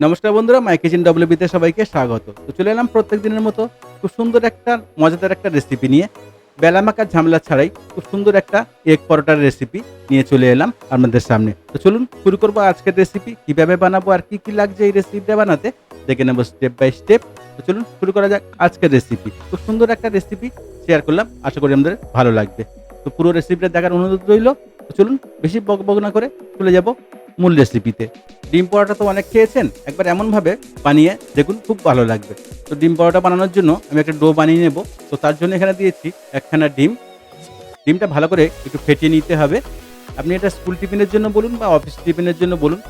নমস্কার বন্ধুরা মাই কিচেন ডব্লিউবিতে সবাইকে স্বাগত। তো চলে এলাম প্রত্যেক দিনের মতো খুব সুন্দর একটা, মজাদার একটা রেসিপি নিয়ে। বেলা মাখার ঝামেলা ছাড়াই খুব সুন্দর একটা এগ পরোটার রেসিপি নিয়ে চলে এলাম আপনাদের সামনে। তো চলুন, শুরু করব আজকের রেসিপি কীভাবে বানাবো আর কী কী লাগছে এই রেসিপিটা বানাতে, দেখে নেব স্টেপ বাই স্টেপ তো চলুন, শুরু করা যাক আজকের রেসিপি খুব সুন্দর একটা রেসিপি শেয়ার করলাম, আশা করি আমাদের ভালো লাগবে। তো পুরো রেসিপিটা দেখার অনুরোধ রইল, তো চলুন, বেশি বক বক না করে চলে যাব মূল রেসিপিতে ডিম পরোটা তো অনেক খেয়েছেন, একবার এমনভাবে বানিয়ে দেখুন, খুব ভালো লাগবে। তো ডিম পরোটা বানানোর জন্য আমি একটা ডো বানিয়ে নেব। তো তার জন্য এখানে দিয়েছি একখানা ডিম। ডিমটা ভালো করে একটু ফেটিয়ে নিতে হবে। আপনি এটা স্কুল টিফিনের জন্য বলুন বা অফিস টিফিনের জন্য বলুন,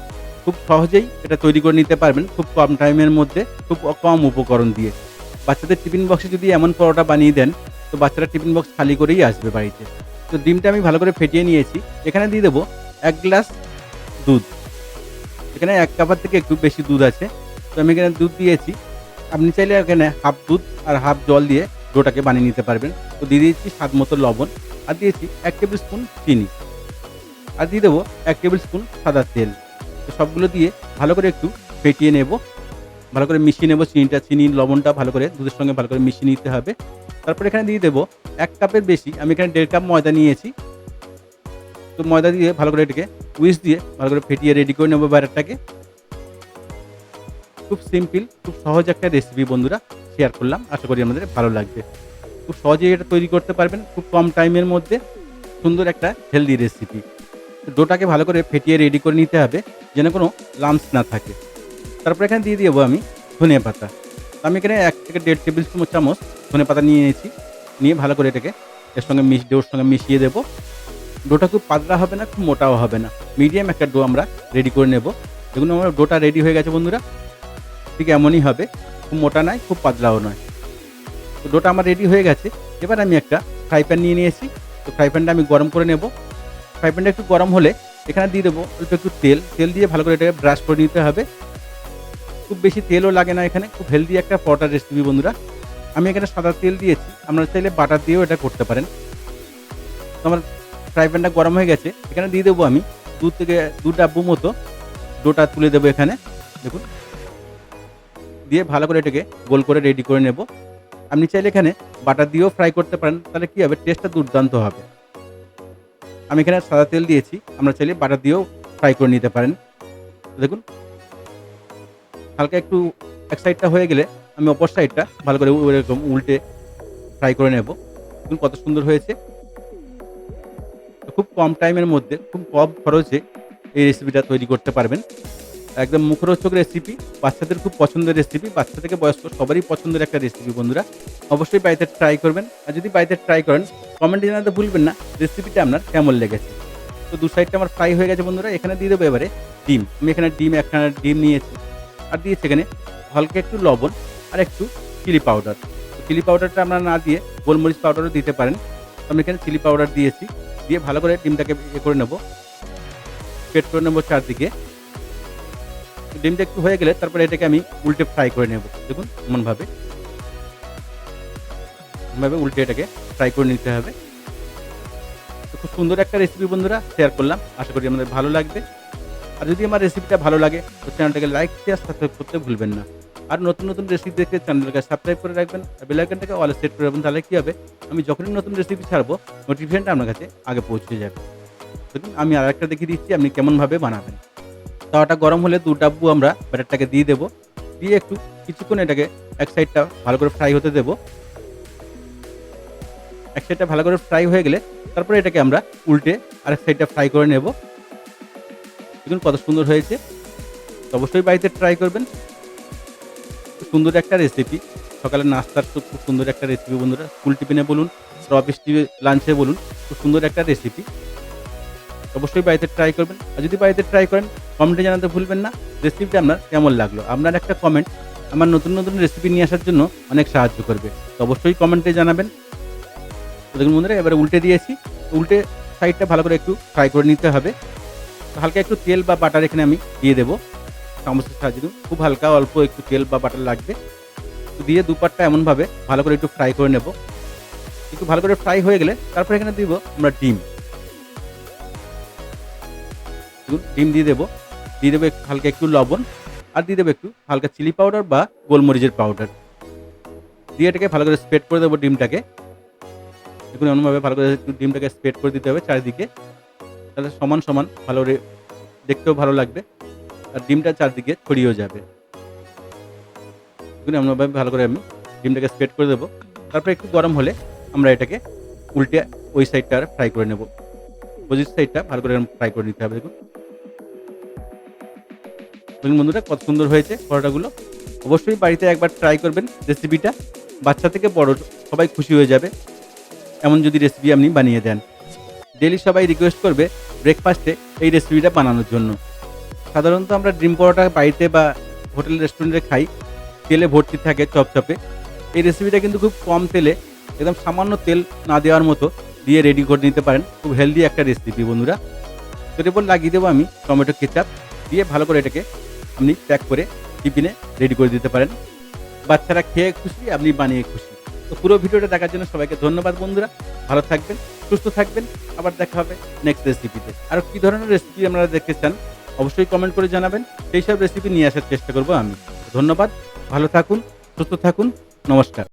খুব সহজেই এটা তৈরি করে নিতে পারবেন, খুব কম টাইমের মধ্যে, খুব কম উপকরণ দিয়ে। বাচ্চাদের টিফিন বক্সে যদি এমন পরোটা বানিয়ে দেন, তো বাচ্চারা টিফিন বক্স খালি করেই আসবে বাড়িতে। তো ডিমটা আমি ভালো করে ফেটিয়ে নিয়েছি। এখানে দিয়ে দেবো এক গ্লাস দুধ। এখানে এক কাপের থেকে একটু বেশি দুধ আছে। তো আমি এখানে দুধ দিয়েছি। আপনি চাইলে এখানে হাফ দুধ আর হাফ জল দিয়ে ডোটাকে বানিয়ে নিতে পারবেন। তো দিয়ে দিয়েছি স্বাদ মতো লবণ আর দিয়েছি এক টেবিল স্পুন চিনি। আর দিয়ে দেবো এক টেবিল স্পুন সাদা তেল। তো সবগুলো দিয়ে ভালো করে একটু ফেটিয়ে নেব। ভালো করে মিশিয়ে নেব চিনিটা, চিনি, লবণটা ভালো করে, দুধের সঙ্গে ভালো করে মিশিয়ে নিতে হবে। তারপর এখানে দিয়ে দেবো এক কাপের বেশি, আমি এখানে দেড় কাপ ময়দা নিয়েছি। তো ময়দা দিয়ে ভালো করে এটাকে উইস দিয়ে ভালো করে ফেটিয়ে রেডি করে নেব ব্যাটারটাকে। খুব সিম্পল খুব সহজ একটা রেসিপি বন্ধুরা শেয়ার করলাম। আশা করি আমাদের ভালো লাগবে। খুব সহজেই এটা তৈরি করতে পারবেন, খুব কম টাইমের মধ্যে। সুন্দর একটা হেলদি রেসিপি ডোটাকে ভালো করে ফেটিয়ে রেডি করে নিতে হবে, যেন কোনো লামস না থাকে। তারপর এখানে দিয়ে দেবো আমি ধনিয়া পাতা। আমি এখানে এক থেকে দেড় টেবিল চামচ ধনে পাতা নিয়ে নিয়েছি। নিয়ে ভালো করে এটাকে এর সঙ্গে মিশ ডোর সঙ্গে মিশিয়ে দেবো। ডোটা খুব পাতলা হবে না, খুব মোটাও হবে না। মিডিয়াম একটা ডো আমরা রেডি করে নেব। দেখুন, আমার ডোটা রেডি হয়ে গেছে বন্ধুরা। ঠিক এমনই হবে। খুব মোটা নয়, খুব পাতলাও নয়। তো ডোটা আমার রেডি হয়ে গেছে। এবার আমি একটা ফ্রাই প্যান নিয়ে নিয়েছি। তো ফ্রাই প্যানটা আমি গরম করে নেব। ফ্রাই প্যানটা একটু গরম হলে এখানে দিয়ে দেবো অল্প একটু তেল। তেল দিয়ে ভালো করে এটাকে ব্রাশ করে নিতে হবে। খুব বেশি তেলও লাগে না এখানে। খুব হেলদি একটা পটার রেসিপি বন্ধুরা। আমি এখানে সাদা তেল দিয়েছি। আপনারা চাইলে বাটার দিয়েও এটা করতে পারেন। আমার ফ্রাই প্যানটা গরম হয়ে গেছে, এখানে দিয়ে দেবো আমি দু থেকে দু ডাব্বু মতো, ডোটা তুলে দেবো এখানে, দেখুন। দিয়ে ভালো করে এটাকে গোল করে রেডি করে নেব। আপনি চাইলে এখানে বাটার দিয়েও ফ্রাই করতে পারেন, তাহলে কী হবে টেস্টটা দুর্দান্ত হবে। আমি এখানে সাদা তেল দিয়েছি, আমরা চাইলে বাটার দিয়েও ফ্রাই করে নিতে পারেন। দেখুন। হালকা একটু এক সাইডটা হয়ে গেলে আমি অপর সাইডটা ভালো করে এরকম উল্টে ফ্রাই করে নেব। দেখুন কত সুন্দর হয়েছে। খুব কম টাইমের মধ্যে, খুব কম খরচে এই রেসিপিটা তৈরি করতে পারবেন। একদম মুখরোচক রেসিপি বাচ্চাদের খুব পছন্দের রেসিপি বাচ্চা থেকে বয়স্ক সবারই পছন্দের একটা রেসিপি বন্ধুরা। অবশ্যই বাড়িতে ট্রাই করবেন। আর যদি বাড়িতে ট্রাই করেন কমেন্টে জানাতে ভুলবেন না রেসিপিটা আপনার কেমন লেগেছে। তো দু সাইডটা আমার ফ্রাই হয়ে গেছে বন্ধুরা, এখানে দিয়ে দেবো এবারে ডিম। আমি এখানে ডিম একখানা ডিম নিয়েছি। আর দিয়েছি এখানে হালকা একটু লবণ আর একটু চিলি পাউডার চিলি পাউডারটা আপনারা না দিয়ে গোলমরিচ পাউডারও দিতে পারেন। আমি এখানে চিলি পাউডার দিয়েছি। দিয়ে ভালো করে ডিমটাকে ইয়ে করে নেব। পেট করে নেব চারদিকে। ডিমটা একটু হয়ে গেলে তারপরে এটাকে আমি উল্টে ফ্রাই করে নেব। দেখুন এমনভাবে। এমনভাবে উল্টে এটাকে ফ্রাই করে নিতে হবে। তো খুব সুন্দর একটা রেসিপি বন্ধুরা শেয়ার করলাম। আশা করি আমাদের ভালো লাগবে। আর যদি আমার রেসিপিটা ভালো লাগে, তো চ্যানেলটাকে লাইক শেয়ার সাবস্ক্রাইব করতে ভুলবেন না। আর নতুন নতুন রেসিপি দেখতে চ্যানেলটাকে সাবস্ক্রাইব করে রাখবেন আর বেলাইকনটাকে অল সেট করে রাখবেন, তাহলে কী হবে? আমি যখনই নতুন রেসিপি ছাড়বো নোটিফিকেশনটা আপনার কাছে আগে পৌঁছে যাবে। দেখুন, আমি আর একটা দেখিয়ে দিচ্ছি, আপনি কেমনভাবে বানাবেন। তাওয়াটা গরম হলে দু ডাব্বু আমরা ব্যাটারটাকে দিয়ে দেবো। দিয়ে একটু কিছুক্ষণ এটাকে এক সাইডটা ভালো করে ফ্রাই হতে দেবো। এক সাইডটা ভালো করে ফ্রাই হয়ে গেলে তারপরে এটাকে আমরা উল্টে আরেক সাইডটা ফ্রাই করে নেব। দেখুন কত সুন্দর হয়েছে। অবশ্যই বাড়িতে ট্রাই করবেন। সুন্দর একটা রেসিপি সকালের নাস্তার তো খুব সুন্দর একটা রেসিপি বন্ধুরা। স্কুল টিফিনে বলুন অফিস টিভি লাঞ্চে বলুন, খুব সুন্দর একটা রেসিপি অবশ্যই বাড়িতে ট্রাই করবেন। আর যদি বাড়িতে ট্রাই করেন কমেন্টে জানাতে ভুলবেন না। রেসিপিটা আপনার কেমন লাগল? আপনার একটা কমেন্ট আমার নতুন নতুন রেসিপি নিয়ে আসার জন্য অনেক সাহায্য করবে। তো অবশ্যই কমেন্টে জানাবেন। দেখুন বন্ধুরা, এবারে উল্টে দিয়েছি উল্টে সাইডটা ভালো করে একটু ফ্রাই করে নিতে হবে। হালকা একটু তেল বা বাটার এখানে আমি দিয়ে দেবো। চামচের সাহায্যে দিন খুব হালকা অল্প একটু তেল বা বাটার লাগবে। দিয়ে দুপাটটা এমনভাবে ভালো করে একটু ফ্রাই করে নেব। একটু ভালো করে ফ্রাই হয়ে গেলে তারপর এখানে দিব আমরা ডিম। ডিম দিয়ে দেবো। দিয়ে দেবো হালকা একটু লবণ আর দিয়ে দেবো একটু হালকা চিলি পাউডার বা গোলমরিচের পাউডার দিয়ে এটাকে ভালো করে স্প্রেড করে দেবো ডিমটাকে। দেখুন, এমনভাবে ভালো করে একটু ডিমটাকে স্প্রেড করে দিতে হবে চারিদিকে। তাহলে সমান সমান ভালো রে দেখতেও ভালো লাগবে। আর ডিমটা চারদিকে ছড়িয়েও যাবে। দেখুন, এমনভাবে ভালো করে আমি ডিমটাকে স্প্রেড করে দেবো। তারপরে একটু গরম হলে আমরা এটাকে উল্টে ওই সাইডটা আর ফ্রাই করে নেব। অপোজিট সাইডটা ভালো করে ফ্রাই করে নিতে হবে, দেখুন। দেখুন বন্ধুরা, কত সুন্দর হয়েছে পরোটাগুলো। অবশ্যই বাড়িতে একবার ট্রাই করবেন রেসিপিটা বাচ্চা থেকে বড় সবাই খুশি হয়ে যাবে। এমন যদি রেসিপি আপনি বানিয়ে দেন। ডেলি সবাই রিকোয়েস্ট করবে ব্রেকফাস্টে এই রেসিপিটা বানানোর জন্য। সাধারণত আমরা ডিম পরোটা বাড়িতে বা হোটেল রেস্টুরেন্টে খাই। তেলে ভর্তি থাকে চপচপে। এই রেসিপিটা কিন্তু খুব কম তেলে, একদম সামান্য তেল না দেওয়ার মতো দিয়ে রেডি করে নিতে পারেন। খুব হেলদি একটা রেসিপি বন্ধুরা। তো এর উপর লাগিয়ে দেবো আমি টমেটো কেচাপ দিয়ে ভালো করে এটাকে আপনি প্যাক করে টিফিনে রেডি করে দিতে পারেন। বাচ্চারা খেয়ে খুশি, আপনি বানিয়ে খুশি। তো পুরো ভিডিওটা দেখার জন্য সবাইকে ধন্যবাদ, বন্ধুরা। ভালো থাকবেন, সুস্থ থাকবেন। আবার দেখা হবে নেক্সট রেসিপিতে আর কী ধরনের রেসিপি আপনারা দেখতে চান? অবশ্যই কমেন্ট করে জানাবেন। সেই সব রেসিপি নিয়ে আসার চেষ্টা করব আমি। ধন্যবাদ। ভালো থাকুন, সুস্থ থাকুন। নমস্কার।